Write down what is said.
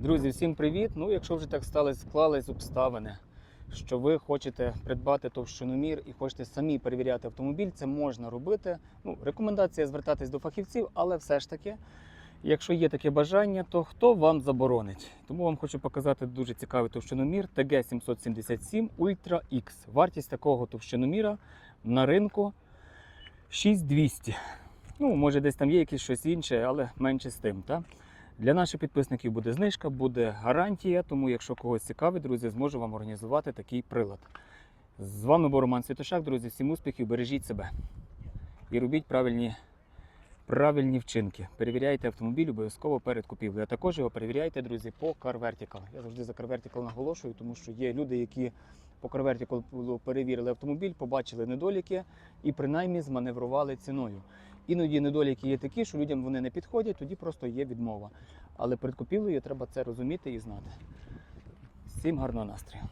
Друзі, всім привіт! Ну, якщо вже так стались, склались обставини, що ви хочете придбати товщиномір і хочете самі перевіряти автомобіль, це можна робити. Ну, рекомендація звертатись до фахівців, але все ж таки, якщо є таке бажання, то хто вам заборонить? Тому вам хочу показати дуже цікавий товщиномір TG777 Ultra X. Вартість такого товщиноміра на ринку 6200. Ну, може, десь там є якесь щось інше, але менше з тим. Так? Для наших підписників буде знижка, буде гарантія, тому якщо когось цікавить, друзі, зможу вам організувати такий прилад. З вами був Роман Святошак, друзі. Всім успіхів, бережіть себе і робіть правильні, правильні вчинки. Перевіряйте автомобіль обов'язково перед купівлею. А також його перевіряйте, друзі, по Car Vertical. Я завжди за Car Vertical наголошую, тому що є люди, які по Car Vertical перевірили автомобіль, побачили недоліки і принаймні зманеврували ціною. Іноді недоліки є такі, що людям вони не підходять, тоді просто є відмова. Але перед купівлею треба це розуміти і знати. Всім гарного настрою!